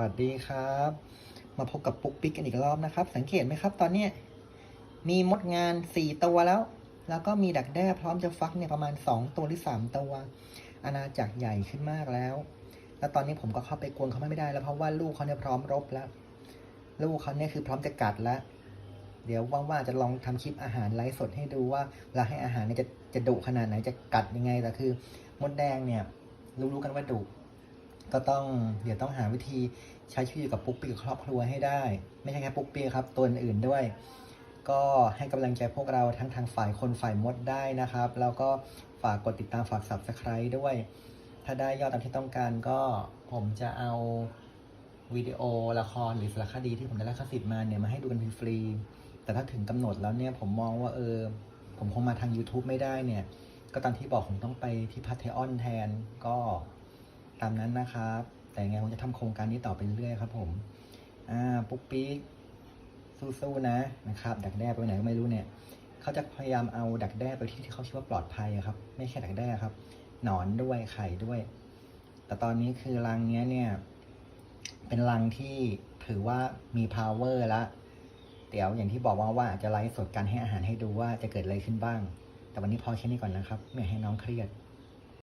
วัสดีครับ มาพบกับปุ๊กปิ๊กกันอีกรอบนะครับ สังเกตไหมครับ ตอนเนี้มีมดงานสี่ตัวแล้ว แล้วก็มีดักแด้พร้อมจะฟักเนี่ยประมาณสองตัวหรือสามตัวอาณาจักรใหญ่ขึ้นมากแล้ว แล้วตอนนี้ผมก็เข้าไปกวนเขาไม่ได้แล้วเพราะว่าลูกเขาเนี่ยพร้อมรบแล้ว ลูกเขาเนี่ยคือพร้อมจะกัดแล้ว เดี๋ยวว่างๆจะลองทำคลิปอาหารไลฟ์สดให้ดูว่าเราให้อาหารเนี่ยจะจะดุขนาดไหนจะกัดยังไงแต่คือ มดแดงเนี่ยรู้ๆกันว่าดุ ก็ต้องเดี๋ยวต้องหาวิธีใช้ชีวิตอยู่กับปุ๊กปิ๊กกับครอบครัวให้ได้ ไม่ใช่แค่ปุ๊กปิ๊กครับตัวอื่นๆด้วย ก็ให้กำลังใจพวกเราทั้งทางฝ่ายคนฝ่ายมดได้นะครับ แล้วก็ฝากกดติดตามฝาก subscribe ด้วย ถ้าได้ยอดตามที่ต้องการก็ผมจะเอาวิดีโอละครหรือสารคดีที่ผมได้รับลิขสิทธิ์มาเนี่ยมาให้ดูกันฟรีๆแต่ถ้าถึงกำหนดแล้วเนี่ยผมมองว่าเออ ผมคงมาทาง YouTube ไม่ได้เนี่ย ก็ตามที่บอกผมต้องไปที่พัทออนแทนก็ ตามนั้นนะครับ แต่ยังไงผมจะทำโครงการนี้ต่อไปเรื่อยครับผม อ่า ปุ๊กปิ๊กสู้ๆนะนะครับ ดักแด้ไปไหนก็ไม่รู้เนี่ย เขาจะพยายามเอาดักแด้ไปที่ที่เขาคิดว่าปลอดภัยครับ ไม่แค่ดักแด้ครับ หนอนด้วยไข่ด้วย แต่ตอนนี้คือรังเนี้ยเนี่ย เป็นรังที่ถือว่ามี power ละเดี๋ยวอย่างที่บอกว่าว่าจะไลฟ์สดการให้อาหารให้ดูว่าจะเกิดอะไรขึ้นบ้าง แต่วันนี้พอแค่นี้ก่อนนะครับ ไม่ให้น้องเครียด